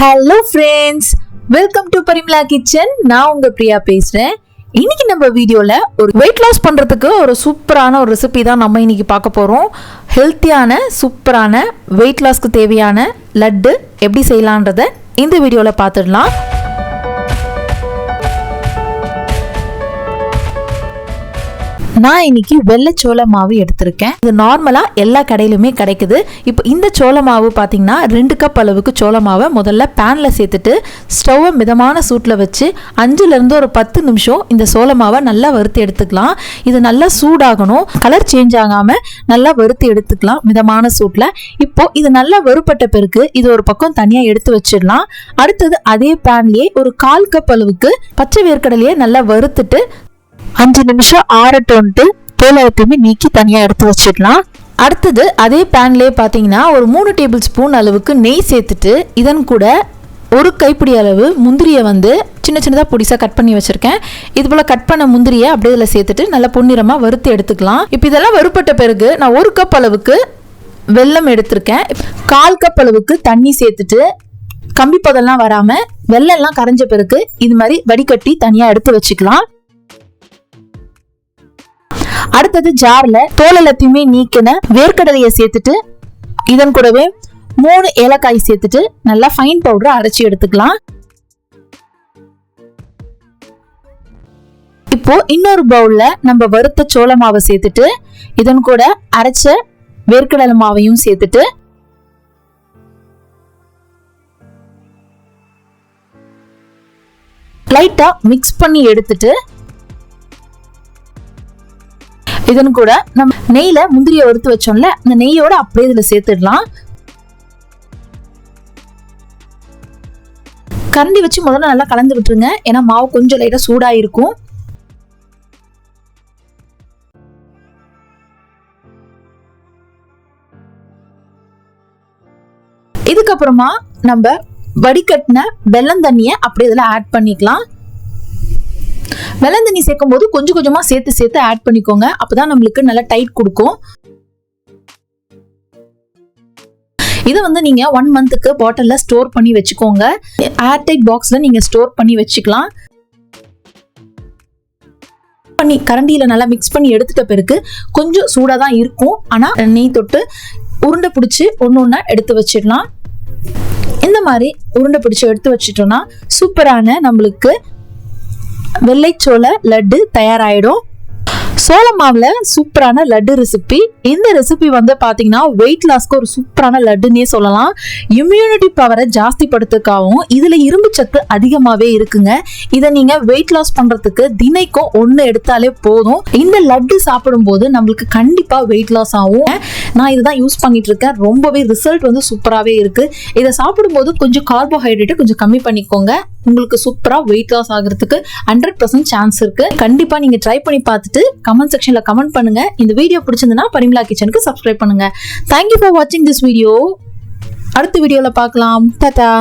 Hello friends welcome to Parimala kitchen நான் உங்க பிரியா பேசுறேன். இன்னைக்கு நம்ம வீடியோல ஒரு வெயிட் லாஸ் பண்றதுக்கு ஒரு சூப்பரான ஒரு ரெசிபி தான் நம்ம இன்னைக்கு பார்க்க போறோம். ஹெல்த்தியான சூப்பரான வெயிட் லாஸ்க்கு தேவையான லட்டு எப்படி செய்யலான்றத இந்த வீடியோல பார்த்துடலாம். நான் இன்னைக்கு வெள்ளை சோள மாவு எடுத்திருக்கேன். இது நார்மலாக எல்லா கடையிலுமே கிடைக்குது. இப்போ இந்த சோள மாவு பார்த்தீங்கன்னா ரெண்டு கப் அளவுக்கு சோள மாவை முதல்ல பேனில் சேர்த்துட்டு ஸ்டவ்வை மிதமான சூட்டில் வச்சு அஞ்சுலேருந்து ஒரு பத்து நிமிஷம் இந்த சோள மாவை நல்லா வறுத்து எடுத்துக்கலாம். இது நல்லா சூடாகணும். கலர் சேஞ்ச் ஆகாமல் நல்லா வறுத்து எடுத்துக்கலாம் மிதமான சூட்டில் இப்போ இது நல்லா வறுப்பட்ட பிறகு இது ஒரு பக்கம் தனியாக எடுத்து வச்சிடலாம். அடுத்தது அதே பேன்லேயே ஒரு கால் கப் அளவுக்கு பச்சை வேர்க்கடலையே நல்லா வறுத்துட்டு அஞ்சு நிமிஷம் ஆறட்டோன்ட்டு தோலை நீக்கி தனியாக எடுத்து வச்சிடலாம். அடுத்தது அதே பேன்லேயே பார்த்தீங்கன்னா ஒரு மூணு டேபிள் ஸ்பூன் அளவுக்கு நெய் சேர்த்துட்டு இதன் கூட ஒரு கைப்பிடி அளவு முந்திரியை வந்து சின்ன சின்னதாக பொடிசாக கட் பண்ணி வச்சுருக்கேன். இது போல் கட் பண்ண முந்திரியை அப்படியே இதில் சேர்த்துட்டு நல்லா பொன்னிறமாக வறுத்து எடுத்துக்கலாம். இப்போ இதெல்லாம் வறுப்பட்ட பிறகு நான் ஒரு கப் அளவுக்கு வெல்லம் எடுத்திருக்கேன். கால் கப் அளவுக்கு தண்ணி சேர்த்துட்டு கம்பி பதெல்லாம் வராமல் வெள்ளம்லாம் கரைஞ்ச பிறகு இது மாதிரி வடிகட்டி தனியாக எடுத்து வச்சுக்கலாம். அடுத்தது ஜார்ல தோல் எல்லாத்தையுமே நீக்கின வேர்க்கடலையை சேர்த்துட்டு இதன் கூடவே மூணு ஏலக்காய் சேர்த்துட்டு நல்லா ஃபைன் பவுடரை அரைச்சி எடுத்துக்கலாம். இப்போ இன்னொரு பவுல்ல நம்ம வறுத்த சோள மாவை சேர்த்துட்டு இதன் கூட அரைச்ச வேர்க்கடலை மாவையும் சேர்த்துட்டு லைட்டா மிக்ஸ் பண்ணி எடுத்துட்டு இதன் கூட நம்ம நெய்ல முந்திரியை வறுத்து வச்சோம்ல அந்த நெய்யோட அப்படியே இதுல சேர்த்துடலாம். கரண்டி வச்சு முதல்ல நல்லா கலந்து விட்டுருங்க. ஏன்னா மாவு கொஞ்சம் லைட்டா சூடா இருக்கும் இதுக்கப்புறமா நம்ம வடிகட்டின வெள்ளம் தண்ணியை அப்படியே இதில் ஆட் பண்ணிக்கலாம். வெள்ளம் தண்ணி சேர்க்கும் போது கொஞ்சம் கொஞ்சமாக சேர்த்து சேர்த்து ஆட் பண்ணிக்கோங்க. அப்போதான் நம்மளுக்கு நல்லா டைட் கொடுக்கும். இதை வந்து நீங்க ஒன் மந்த்துக்கு பாட்டில்ல ஸ்டோர் பண்ணி வச்சுக்கோங்க. ஏர்டைட் பாக்ஸ்ல நீங்க ஸ்டோர் பண்ணி வச்சுக்கலாம். பண்ணி கரண்டியில நல்லா மிக்ஸ் பண்ணி எடுத்துட்ட பிறகு கொஞ்சம் சூடாக தான் இருக்கும். ஆனால் நெய் தொட்டு உருண்டை பிடிச்சி ஒன்று ஒன்றா எடுத்து வச்சிடலாம். இந்த மாதிரி உருண்டை பிடிச்சி எடுத்து வச்சிட்டோம்னா சூப்பரான நம்மளுக்கு வெள்ளைச்சோள லட்டு தயாராகிடும் சோள மாவில் சூப்பரான லட்டு ரெசிபி இந்த ரெசிபி வந்து பார்த்தீங்கன்னா வெயிட் லாஸ்க்கு ஒரு சூப்பரான லட்டுன்னே சொல்லலாம். இம்யூனிட்டி பவரை ஜாஸ்தி படுத்துக்காகவும் இரும்பு சத்து அதிகமாகவே இருக்குங்க. இதை நீங்கள் வெயிட் லாஸ் பண்ணுறதுக்கு தினைக்கும் ஒன்று எடுத்தாலே போதும். இந்த லட்டு சாப்பிடும்போது நம்மளுக்கு கண்டிப்பாக வெயிட் லாஸ் ஆகும். நான் இதுதான் யூஸ் பண்ணிட்டு இருக்கேன் ரொம்பவே ரிசல்ட் வந்து சூப்பராகவே இருக்குது இதை சாப்பிடும்போது கொஞ்சம் கார்போஹைட்ரேட்டை கொஞ்சம் கம்மி பண்ணிக்கோங்க. உங்களுக்கு சூப்பராக வெயிட் லாஸ் ஆகிறதுக்கு ஹண்ட்ரட் பர்சன்ட் சான்ஸ் இருக்கு. கண்டிப்பா நீங்க ட்ரை பண்ணி பார்த்துட்டு கமெண்ட் செக்ஷன்ல கமெண்ட் பண்ணுங்க. இந்த வீடியோ பிடிச்சிருந்தனா பரிமலா கிச்சனுக்கு சப்ஸ்கிரைப் பண்ணுங்க. தேங்க்யூ ஃபார் வாட்சிங் திஸ் வீடியோ அடுத்த வீடியோல பார்க்கலாம். டாடா